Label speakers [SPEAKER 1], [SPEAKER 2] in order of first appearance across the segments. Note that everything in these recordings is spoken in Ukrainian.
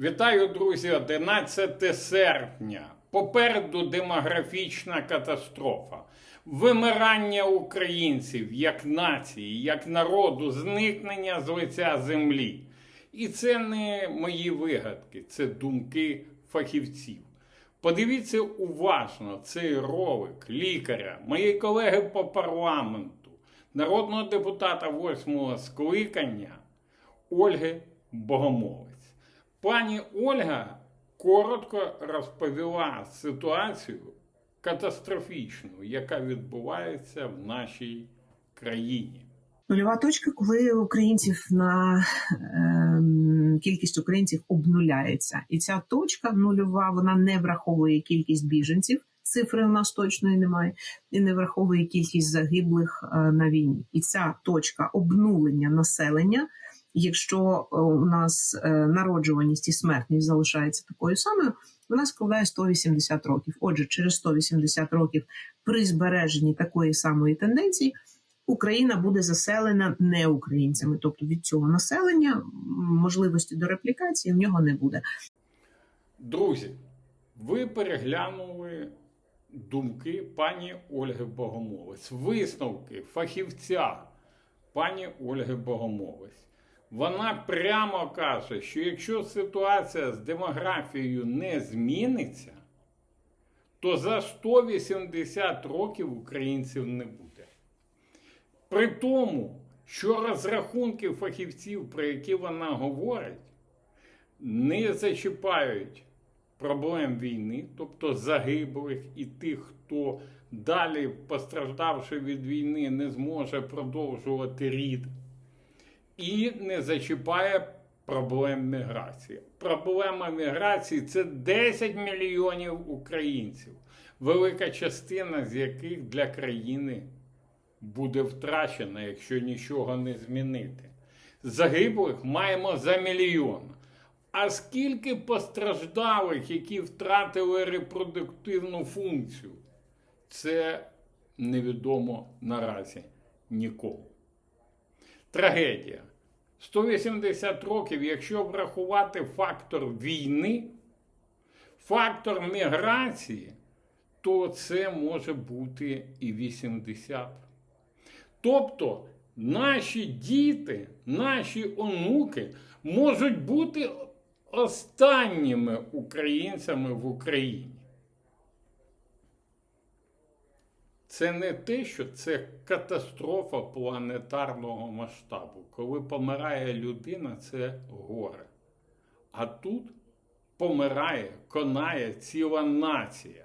[SPEAKER 1] Вітаю, друзі, 11 серпня. Попереду демографічна катастрофа. Вимирання українців як нації, як народу, зникнення з лиця землі. І це не мої вигадки, це думки фахівців. Подивіться уважно цей ролик лікаря, моєї колеги по парламенту, народного депутата восьмого скликання Ольги Богомолець. Пані Ольга коротко розповіла ситуацію катастрофічну, яка відбувається в нашій країні.
[SPEAKER 2] Нульова точка, коли українців на ем, кількість українців обнуляється, і ця точка нульова вона не враховує кількість біженців. Цифри у нас точної немає, і не враховує кількість загиблих е, на війні. І ця точка обнулення населення, якщо е, у нас е, народжуваність і смертність залишається такою самою, вона складає 180 років. Отже, через 180 років при збереженні такої самої тенденції. Україна буде заселена не українцями, тобто від цього населення можливості до реплікації в нього не буде.
[SPEAKER 1] Друзі, ви переглянули думки пані Ольги Богомолець, висновки фахівця пані Ольги Богомолець. Вона прямо каже, що якщо ситуація з демографією не зміниться, то за 180 років українців не буде. При тому, що розрахунки фахівців, про які вона говорить, не зачіпають проблем війни, тобто загиблих і тих, хто далі, постраждавши від війни, не зможе продовжувати рід, і не зачіпає проблем міграції. Проблема міграції це 10 мільйонів українців, велика частина з яких для країни буде втрачена, якщо нічого не змінити. Загиблих маємо за мільйон. А скільки постраждалих, які втратили репродуктивну функцію, це невідомо наразі нікому. Трагедія. 180 років, якщо врахувати фактор війни, фактор міграції, то це може бути і 80. Тобто наші діти, наші онуки можуть бути останніми українцями в Україні. Це не те, що це катастрофа планетарного масштабу. Коли помирає людина, це горе. А тут помирає, конає ціла нація.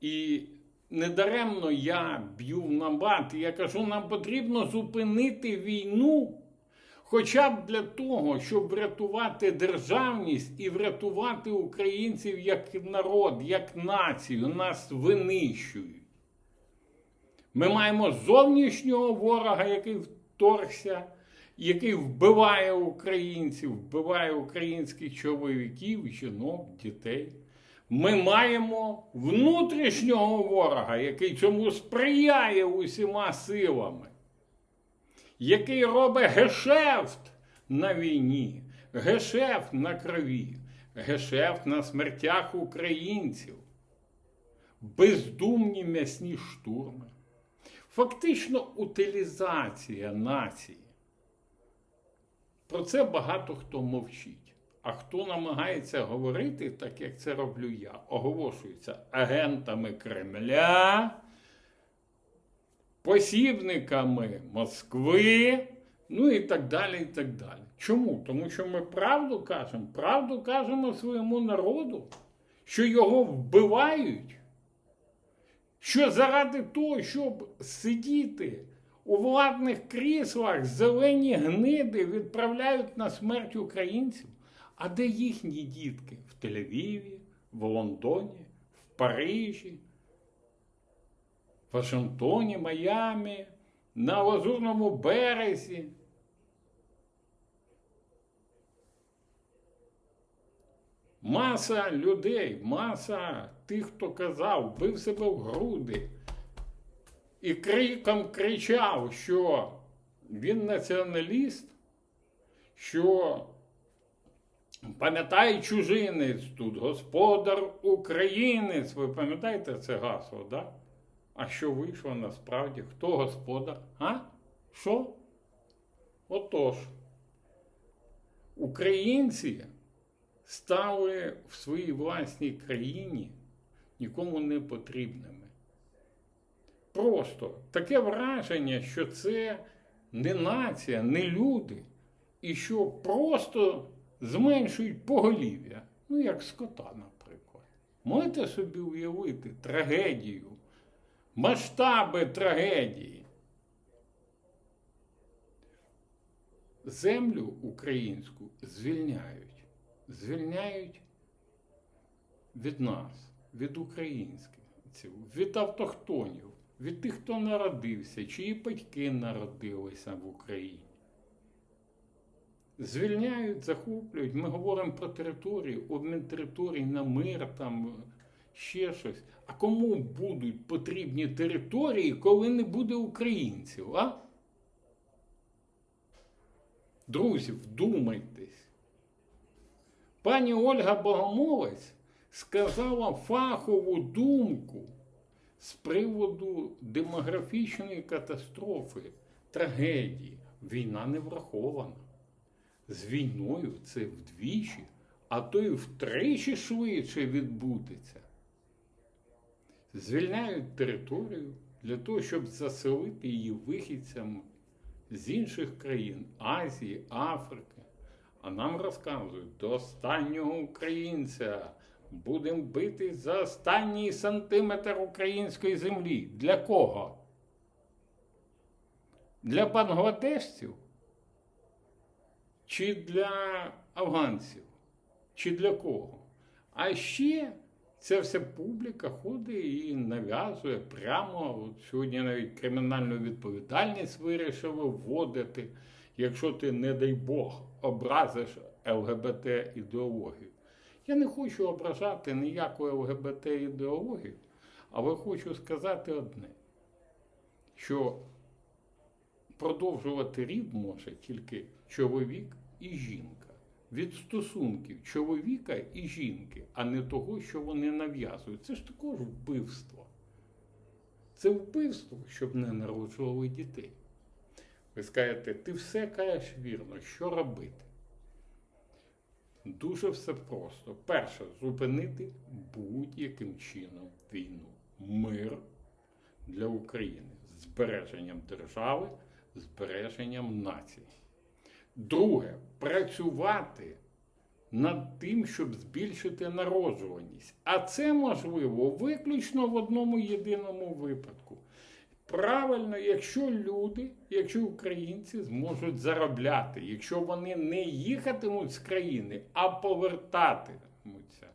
[SPEAKER 1] І недаремно я б'ю в набат, я кажу, нам потрібно зупинити війну, хоча б для того, щоб врятувати державність і врятувати українців як народ, як націю. Нас винищують. Ми маємо зовнішнього ворога, який вторгся, який вбиває українців, вбиває українських чоловіків, жінок, дітей. Ми маємо внутрішнього ворога, який цьому сприяє усіма силами, який робить гешефт на війні, гешефт на крові, гешефт на смертях українців, бездумні м'ясні штурми, фактично утилізація нації. Про це багато хто мовчить. А хто намагається говорити, так як це роблю я, оголошується агентами Кремля, посібниками Москви, ну і так далі. і так далі. Чому? Тому що ми правду кажемо, правду кажемо своєму народу, що його вбивають, що заради того, щоб сидіти у владних кріслах, зелені гниди відправляють на смерть українців. А де їхні дітки? В Тель-Авіві, в Лондоні, в Парижі, в Вашингтоні, Майамі, на Лазурному березі. Маса людей, маса тих, хто казав, бив себе в груди і криком кричав, що він націоналіст, що Пам'ятай чужинець тут, господар українець. Ви пам'ятаєте це гасло, да? А що вийшло насправді? Хто господар? А? Що? Отож, українці стали в своїй власній країні нікому не потрібними. Просто таке враження, що це не нація, не люди, і що просто зменшують поголів'я. Ну, як скота, наприклад. Можете собі уявити трагедію, масштаби трагедії. Землю українську звільняють. Звільняють від нас, від українців, від автохтонів, від тих, хто народився, чиї батьки народилися в Україні. Звільняють, захоплюють. Ми говоримо про територію, обмін територій на мир, там ще щось. А кому будуть потрібні території, коли не буде українців? а? Друзі, вдумайтесь. Пані Ольга Богомолець сказала фахову думку з приводу демографічної катастрофи, трагедії. Війна не врахована. З війною це вдвічі, а то й втричі швидше відбудеться. Звільняють територію для того, щоб заселити її вихідцям з інших країн Азії, Африки. А нам розказують, до останнього українця будемо бити за останній сантиметр української землі. Для кого? Для бангладешців? Чи для афганців? Чи для кого? А ще ця вся публіка ходить і нав'язує прямо. От сьогодні навіть кримінальну відповідальність вирішили вводити, якщо ти, не дай Бог, образиш ЛГБТ ідеологію. Я не хочу ображати ніяку ЛГБТ ідеологію, але хочу сказати одне: що продовжувати рід може тільки чоловік і жінка. Від стосунків чоловіка і жінки, а не того, що вони нав'язують. Це ж також вбивство. Це вбивство, щоб не народжували дітей. Ви скажете, ти все кажеш вірно, що робити? Дуже все просто. Перше, зупинити будь-яким чином війну. Мир для України збереженням держави, збереженням нації. Друге, працювати над тим, щоб збільшити народжуваність. А це можливо виключно в одному єдиному випадку. Правильно, якщо люди, якщо українці зможуть заробляти, якщо вони не їхатимуть з країни, а повертатимуться,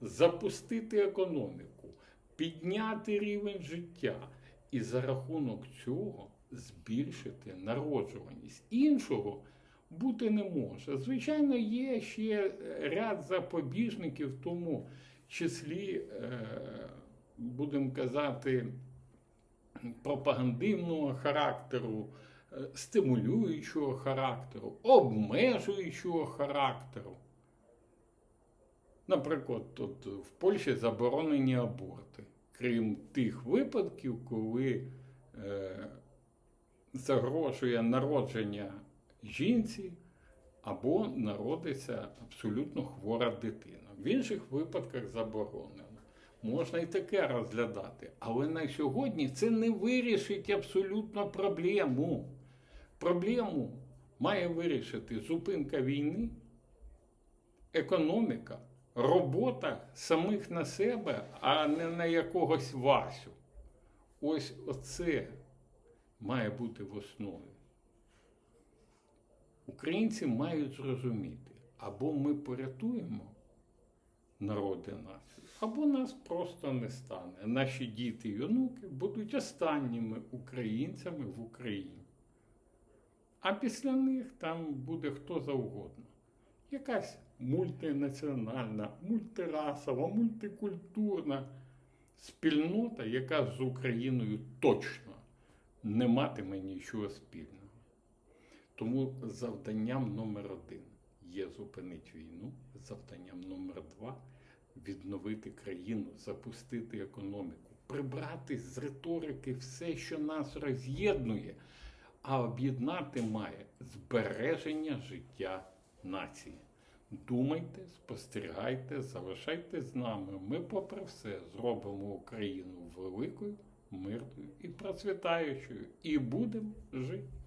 [SPEAKER 1] запустити економіку, підняти рівень життя і за рахунок цього збільшити народжуваність. Іншого бути не може. Звичайно, є ще ряд запобіжників, в тому числі, е, будемо казати, пропагандивного характеру, е, стимулюючого характеру, обмежуючого характеру. Наприклад, тут в Польщі заборонені аборти, крім тих випадків, коли е, загрожує народження жінці або народиться абсолютно хвора дитина. В інших випадках заборонено. Можна і таке розглядати, але на сьогодні це не вирішить абсолютно проблему. Проблему має вирішити зупинка війни, економіка, робота самих на себе, а не на якогось Васю. Ось оце має бути в основі. Українці мають зрозуміти, або ми порятуємо народи нації, або нас просто не стане. Наші діти і онуки будуть останніми українцями в Україні. А після них там буде хто завгодно. Якась мультинаціональна, мультирасова, мультикультурна спільнота, яка з Україною точно не матиме нічого спільного. Тому завданням номер один є зупинити війну. Завданням номер два відновити країну, запустити економіку, прибрати з риторики все, що нас роз'єднує, а об'єднати має збереження життя нації. Думайте, спостерігайте, залишайтесь з нами. Ми, попри все, зробимо Україну великою, мирною і процвітаючою, і будемо жити.